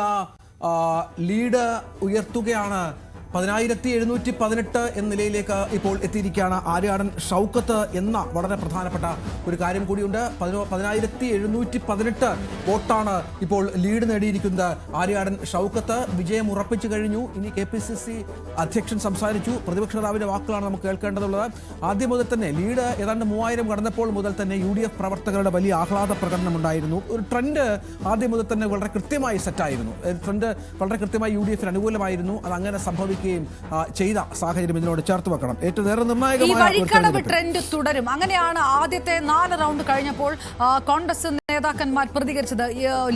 ആ, ലീഡ് ഉയർത്തുകയാണ് പതിനായിരത്തി എഴുന്നൂറ്റി പതിനെട്ട് എന്ന നിലയിലേക്ക് ഇപ്പോൾ എത്തിയിരിക്കുകയാണ് ആര്യാടൻ ഷൗക്കത്ത് എന്ന വളരെ പ്രധാനപ്പെട്ട ഒരു കാര്യം കൂടിയുണ്ട്. പതിനോ- പതിനായിരത്തി എഴുന്നൂറ്റി പതിനെട്ട് വോട്ടാണ് ഇപ്പോൾ ലീഡ് നേടിയിരിക്കുന്നത് ആര്യാടൻ ഷൗക്കത്ത്. വിജയം ഉറപ്പിച്ചു കഴിഞ്ഞു. ഇനി കെ പി സി സി അധ്യക്ഷൻ സംസാരിച്ചു. പ്രതിപക്ഷ നേതാവിന്റെ വാക്കുകളാണ് നമുക്ക് കേൾക്കേണ്ടതുള്ളത്. ആദ്യം മുതൽ തന്നെ ലീഡ് ഏതാണ്ട് മൂവായിരം കടന്നപ്പോൾ മുതൽ തന്നെ യു ഡി എഫ് പ്രവർത്തകരുടെ വലിയ ആഹ്ലാദ പ്രകടനം ഉണ്ടായിരുന്നു. ഒരു ട്രെൻഡ് ആദ്യം മുതൽ തന്നെ വളരെ കൃത്യമായി സെറ്റായിരുന്നു ട്രെൻഡ് വളരെ കൃത്യമായി യു ഡി എഫിന് അനുകൂലമായിരുന്നു. അത് അങ്ങനെ സംഭവിക്കുകയും ആ, ചെയ്ത സാഹചര്യം ഇതിനോട് ചേർത്ത് വെക്കണം ഏറ്റവും ഏറെ നിർണായകമായ. ട്രെൻഡ് തുടരും അങ്ങനെയാണ് ആദ്യത്തെ നാല് റൗണ്ട് കഴിഞ്ഞപ്പോൾ കോൺഗ്രസ് നേതാക്കന്മാർ പ്രതികരിച്ചത്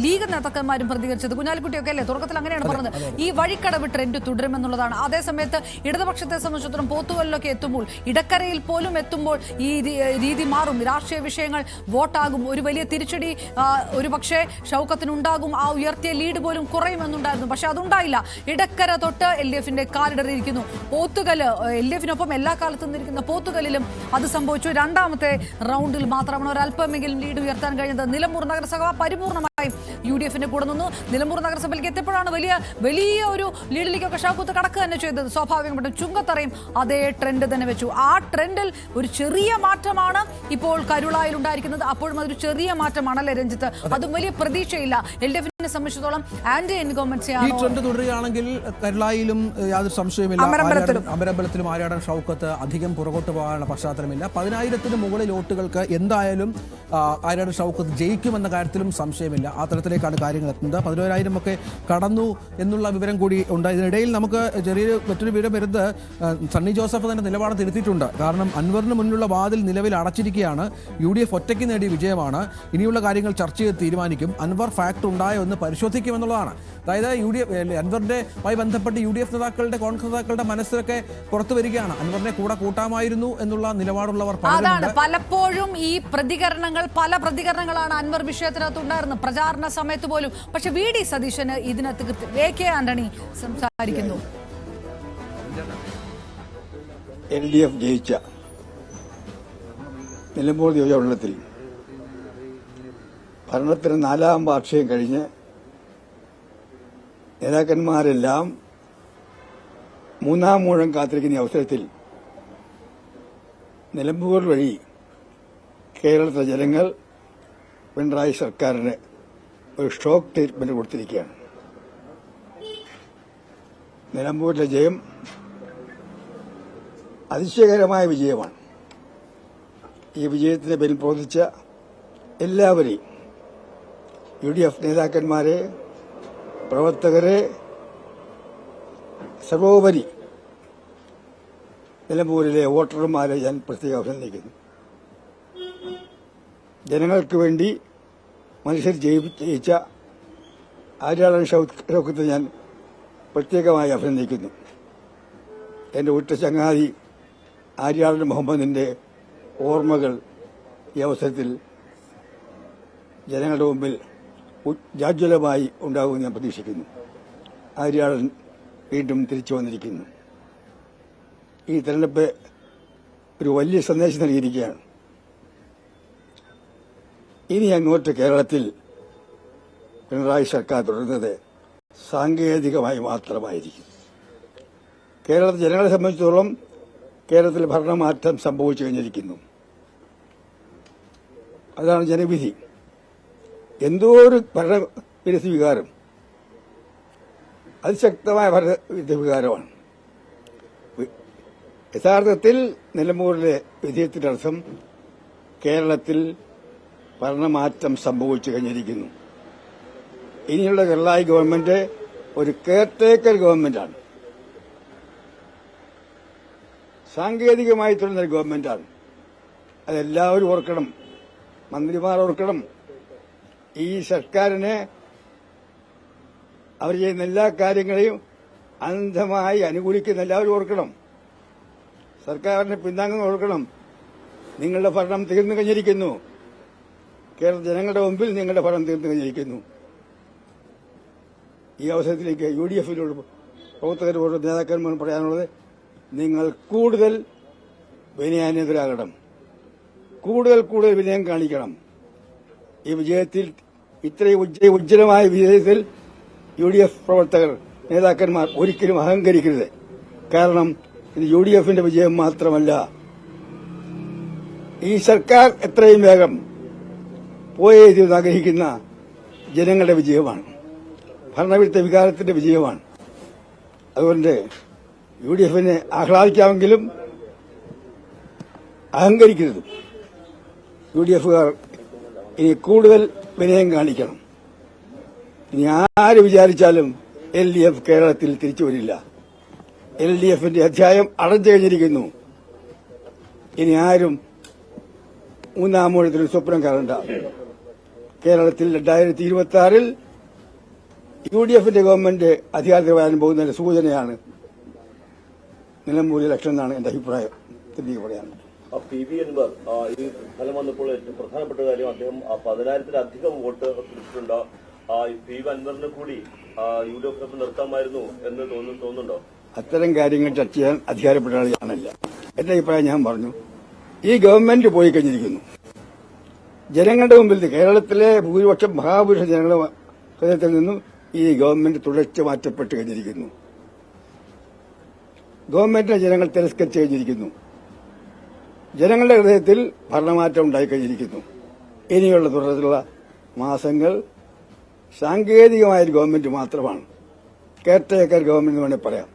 ലീഗ് നേതാക്കന്മാരും പ്രതികരിച്ചത് കുഞ്ഞാലിക്കുട്ടിയൊക്കെ അല്ലേ? തുടക്കത്തിൽ അങ്ങനെയാണ് പറഞ്ഞത്. ഈ വഴിക്കടവ് ട്രെൻഡ് തുടരുമെന്നുള്ളതാണ്. അതേസമയത്ത് ഇടതുപക്ഷത്തെ സംബന്ധിച്ചിടത്തോളം പോത്തുവല്ലൊക്കെ എത്തുമ്പോൾ ഇടക്കരയിൽ പോലും എത്തുമ്പോൾ ഈ രീതി മാറും. രാഷ്ട്രീയ വിഷയങ്ങൾ വോട്ടാകും. ഒരു വലിയ തിരിച്ചടി ഒരു പക്ഷേ ഷൗക്കത്തിനുണ്ടാകും. ആ ഉയർത്തിയ ലീഡ് പോലും കുറയുമെന്നുണ്ടായിരുന്നു. പക്ഷെ അതുണ്ടായില്ല. ഇടക്കര തൊട്ട് എൽ ഡി എഫിന്റെ കാലിടറിയിരിക്കുന്നു. പോത്തുകൽ എൽ ഡി എഫിനൊപ്പം എല്ലാ കാലത്തും നിൽക്കുന്ന പോത്തുകലിലും അത് സംഭവിച്ചു. രണ്ടാമത്തെ റൗണ്ടിൽ മാത്രമാണ് ഒരല്പമെങ്കിലും ലീഡ് ഉയർത്താൻ കഴിഞ്ഞത്. നിലമ്പൂർ നഗരസഭ പരിപൂർണമായും യു ഡി എഫിന്റെ കൂടെ നിന്നു. നിലമ്പൂർ നഗരസഭയിലേക്ക് എത്തിയപ്പോഴാണ് വലിയ വലിയ ഒരു ലീഡിലേക്കൊക്കെ ഷാക്കൂത്ത് കടക്കുക തന്നെ ചെയ്തത്. സ്വാഭാവികമായിട്ടും ചുങ്കത്തറയും അതേ ട്രെൻഡ് തന്നെ വെച്ചു. ആ ട്രെൻഡിൽ ഒരു ചെറിയ മാറ്റമാണ് ഇപ്പോൾ കരുളായിൽ ഉണ്ടായിരിക്കുന്നത് അപ്പോഴും അതൊരു ചെറിയ മാറ്റമാണ് അല്ലേ രഞ്ജിത്ത്? അതും. വലിയ പ്രതീക്ഷയില്ല. എൽ ഡി എഫിനെ സംബന്ധിച്ചിടത്തോളം ആന്റി ഇൻകോമൻസി ഈ ട്രെൻഡ് തുടരുകയാണെങ്കിൽ കരുളായിലും യാതൊരു സംശയമില്ല അമരമ്പലത്തിലും. ആര്യാടൻ- ഷൗക്കത്ത് അധികം പുറകോട്ട് പോകാനുള്ള പശ്ചാത്തലമില്ല. പതിനായിരത്തിന് മുകളിൽ വോട്ടുകൾക്ക് എന്തായാലും ആരാടൻ ആര്യാടൻ ഷൗക്കത്ത് ജയിക്കുമെന്ന കാര്യത്തിലും സംശയമില്ല. ആ തരത്തിലേക്കാണ് കാര്യങ്ങൾ എത്തുന്നത്. പതിനോരായിരം ഒക്കെ കടന്നു എന്നുള്ള വിവരം കൂടി ഉണ്ട്. ഇതിനിടയിൽ നമുക്ക് ചെറിയൊരു മറ്റൊരു വിവരം വരുന്നത് സണ്ണി ജോസഫ് തന്നെ നിലപാട് തിരുത്തിയിട്ടുണ്ട്. കാരണം അൻവറിന് മുന്നിലുള്ള വാതിൽ നിലവിൽ അടച്ചിരിക്കുകയാണ്. യു ഡി എഫ് ഒറ്റയ്ക്ക് നേടിയ വിജയമാണ്. ഇനിയുള്ള കാര്യങ്ങൾ ചർച്ച ചെയ്ത് തീരുമാനിക്കും. അൻവർ ഫാക്ട് ഉണ്ടായോ എന്ന് പരിശോധിക്കുമെന്നുള്ളതാണ്. അതായത് യു ഡി എഫ് അൻവറിന്റെ മായി ബന്ധപ്പെട്ട് യു ഡി എഫ് നേതാക്കളുടെ കോൺഗ്രസ് നേതാക്കളുടെ മനസ്സിലൊക്കെ പുറത്തു വരികയാണ്. അൻവറിനെ കൂടെ കൂട്ടാമായിരുന്നു എന്നുള്ള നിലപാടുള്ളവർ അതാണ് പലപ്പോഴും ഈ പ്രതികരണങ്ങൾ പല പ്രതികരണങ്ങളാണ് അൻവർ വിഷയത്തിനകത്ത് ഉണ്ടായിരുന്നത്. പ്രചാരണ സമയത്ത് പോലും. പക്ഷെ വി ഡി സതീശന് ഇതിനകത്ത് എ കെ ആന്റണി സംസാരിക്കുന്നു. എൽ ഡി എഫ് ജയിച്ച നിലമ്പൂർ നിയോജകമണ്ഡലത്തിൽ ഭരണത്തിന് നാലാം വാർഷികം കഴിഞ്ഞ് നേതാക്കന്മാരെല്ലാം മൂന്നാം മൂഴം കാത്തിരിക്കുന്ന അവസരത്തിൽ നിലമ്പൂർ വഴി കേരളത്തിലെ ജനങ്ങൾ പിണറായി സർക്കാരിന് ഒരു ഷോക്ക് ട്രീറ്റ്മെന്റ് കൊടുത്തിരിക്കുകയാണ്. നിലമ്പൂരിലെ ജയം അതിശയകരമായ വിജയമാണ്. ഈ വിജയത്തിന് പ്രവർത്തിച്ച എല്ലാവരെയും യു ഡി എഫ് നേതാക്കന്മാരെ പ്രവർത്തകരെ സർവോപരി നിലമ്പൂരിലെ വോട്ടർമാരെ ഞാൻ പ്രത്യേകം അഭിനന്ദിക്കുന്നു. ജനങ്ങൾക്ക് വേണ്ടി മനുഷ്യർ ജയി- ജയിച്ച ആര്യാളൻ ഷൗക്കത്തെ ഞാൻ പ്രത്യേകമായി അഭിനന്ദിക്കുന്നു. എന്റെ ഉറ്റ ചങ്ങാതി ആര്യാളൻ മുഹമ്മദിന്റെ ഓർമ്മകൾ ഈ അവസരത്തിൽ ജനങ്ങളുടെ മുമ്പിൽ ഉജ്ജ്വലമായി ഉണ്ടാകുമെന്ന് ഞാൻ പ്രതീക്ഷിക്കുന്നു. ആര്യാടൻ വീണ്ടും തിരിച്ചു വന്നിരിക്കുന്നു. ഈ തെരഞ്ഞെടുപ്പ് ഒരു വലിയ സന്ദേശം നൽകിയിരിക്കുകയാണ്. ഇനി അങ്ങോട്ട് കേരളത്തിൽ പിണറായി സർക്കാർ തുടരുന്നത് സാങ്കേതികമായി മാത്രമായിരിക്കും. കേരളത്തിലെ ജനങ്ങളെ സംബന്ധിച്ചിടത്തോളം കേരളത്തിൽ ഭരണമാറ്റം സംഭവിച്ചു കഴിഞ്ഞിരിക്കുന്നു. അതാണ് ജനവിധി. എന്തോ ഒരു ഭരണവിരുദ്ധ വികാരം. അതിശക്തമായ ഭരണവിരുദ്ധ വികാരമാണ്. വി- യഥാർത്ഥത്തിൽ നിലമ്പൂരിലെ വിജയത്തിന്റെ അർത്ഥം കേരളത്തിൽ ഭരണമാറ്റം സംഭവിച്ചു കഴിഞ്ഞിരിക്കുന്നു. ഇനിയുള്ള കേരളായി ഗവൺമെന്റ് ഒരു കെയർടേക്കർ ഗവൺമെന്റാണ്. സാങ്കേതികമായി തുടരുന്ന ഗവൺമെന്റാണ്. അതെല്ലാവരും ഓർക്കണം. മന്ത്രിമാർ ഓർക്കണം. ഈ സർക്കാരിനെ അവർ ചെയ്യുന്ന എല്ലാ കാര്യങ്ങളെയും അന്ധമായി അനുകൂലിക്കുന്ന എല്ലാവരും ഓർക്കണം. സർക്കാരിനെ പിന്താങ്ങുന്ന ഓർക്കണം. നിങ്ങളുടെ ഭരണം തീർന്നു കഴിഞ്ഞിരിക്കുന്നു. കേരള ജനങ്ങളുടെ മുമ്പിൽ നിങ്ങളുടെ ഭരണം തീർന്നു കഴിഞ്ഞിരിക്കുന്നു. ഈ അവസരത്തിലേക്ക് യു ഡി എഫിനോട് പ്രവർത്തകരോട് നേതാക്കന്മാരോട് പറയാനുള്ളത് നിങ്ങൾ കൂടുതൽ വിനയാന്യതരാകണം കൂടുതൽ കൂടുതൽ വിനയം കാണിക്കണം. ഈ വിജയത്തിൽ ഇത്രയും ഉജ്ജ- ഉജ്ജ്വലമായ വിജയത്തിൽ യു ഡി എഫ് പ്രവർത്തകർ നേതാക്കന്മാർ ഒരിക്കലും അഹങ്കരിക്കരുത്. കാരണം ഇത് യു ഡി എഫിന്റെ വിജയം മാത്രമല്ല. ഈ സർക്കാർ എത്രയും വേഗം പോയേ തീർന്ന് ആഗ്രഹിക്കുന്ന ജനങ്ങളുടെ വിജയമാണ്. ഭരണവിരുദ്ധ വികാരത്തിന്റെ വിജയമാണ്. അതുകൊണ്ട് യു ഡി എഫിനെ ആഹ്ലാദിക്കാമെങ്കിലും അഹങ്കരിക്കരുത്. യു ഡി എഫുകാർ ഇനി കൂടുതൽ വിനയം കാണിക്കണം. ഇനി ആര് വിചാരിച്ചാലും എൽ ഡി എഫ് കേരളത്തിൽ തിരിച്ചു വരില്ല. എൽ ഡി എഫിന്റെ അധ്യായം അടഞ്ഞു കഴിഞ്ഞിരിക്കുന്നു ഇനി ആരും മൂന്നാം മൂഴത്തിൽ സ്വപ്നം കാണണ്ട. കേരളത്തിൽ രണ്ടായിരത്തി ഇരുപത്തി ആറിൽ യു ഡി എഫിന്റെ ഗവൺമെന്റ് അധികാരത്തിൽ വരാൻ പോകുന്നതിന്റെ സൂചനയാണ് നിലമ്പൂർ ഇലക്ഷൻ എന്നാണ് എന്റെ അഭിപ്രായം. പറയാനുള്ളത് പി വി അൻവർ ഈ ഫലം വന്നപ്പോൾ ഏറ്റവും പ്രധാനപ്പെട്ട കാര്യം അദ്ദേഹം പതിനായിരത്തിലധികം വോട്ട് പിടിച്ചിട്ടുണ്ട് പി വി അൻവറിന് കൂടി യു ഡി എഫ് നിർത്താമായിരുന്നു എന്ന് തോന്നുന്നു തോന്നുന്നുണ്ടോ? അത്തരം കാര്യങ്ങൾ ചർച്ച ചെയ്യാൻ അധികാരപ്പെട്ട ആൾ ഞാനല്ല. എന്റെ അഭിപ്രായം ഞാൻ പറഞ്ഞു. ഈ ഗവൺമെന്റ് പോയി കഴിഞ്ഞിരിക്കുന്നു. ജനങ്ങളുടെ മുമ്പിൽ കേരളത്തിലെ ഭൂരിപക്ഷം മഹാപുരുഷ ജനങ്ങളുടെ ഹൃദയത്തിൽ നിന്നും ഈ ഗവൺമെന്റ് തുടച്ചു മാറ്റപ്പെട്ട് കഴിഞ്ഞിരിക്കുന്നു. ഗവൺമെന്റിനെ ജനങ്ങൾ തിരസ്കരിച്ചു കഴിഞ്ഞിരിക്കുന്നു. ജനങ്ങളുടെ ഹൃദയത്തിൽ ഭരണമാറ്റം ഉണ്ടായിക്കഴിഞ്ഞിരിക്കുന്നു. ഇനിയുള്ള തുടർന്നുള്ള മാസങ്ങൾ സാങ്കേതികമായ ഒരു ഗവൺമെന്റ് മാത്രമാണ്. കെയർടേക്കർ ഗവൺമെന്റ് വേണമെങ്കിൽ പറയാം.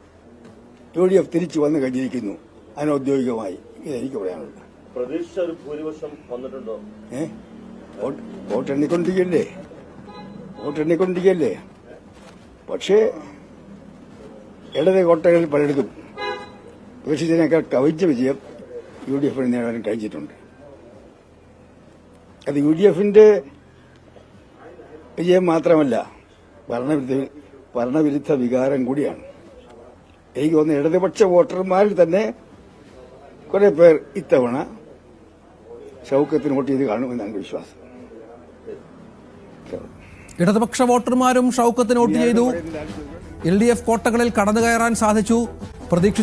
യു ഡി എഫ് തിരിച്ചു വന്നു കഴിഞ്ഞിരിക്കുന്നു. അനൌദ്യോഗികമായി. ഇത് എനിക്ക് പറയാനുള്ളത്. വോട്ടെണ്ണിക്കൊണ്ടിരിക്കല്ലേ ഒരു ഭൂരിപക്ഷം വന്നിട്ടുണ്ടോ? ഏ? വോട്ട് വോട്ട് എണ്ണിക്കൊണ്ടിരിക്കല്ലേ? വോട്ട് എണ്ണിക്കൊണ്ടിരിക്കല്ലേ? പക്ഷേ ഇടത് കോട്ടകളിൽ പലയിടത്തും പ്രതീക്ഷിച്ചതിനേക്കാൾ കവിച്ച വിജയം യു ഡി എഫിന് നേടാൻ കഴിഞ്ഞിട്ടുണ്ട് അത് യു ഡി എഫിന്റെ വിജയം മാത്രമല്ല ഭരണവിരുദ്ധ ഭരണവിരുദ്ധ വികാരം കൂടിയാണ്. എനിക്ക് തോന്നുന്നു ഇടതുപക്ഷ വോട്ടർമാരിൽ തന്നെ കുറെ പേർ ഇത്തവണ ഷൗക്കത്തിന് വോട്ട് ചെയ്ത് കാണുമെന്നാണ് വിശ്വാസം. ഇടതുപക്ഷ വോട്ടർമാരും ഷൗക്കത്തിന് വോട്ട് ചെയ്തു. എൽ ഡി എഫ് കോട്ടകളിൽ കടന്നു കയറാൻ സാധിച്ചു. പ്രതീക്ഷ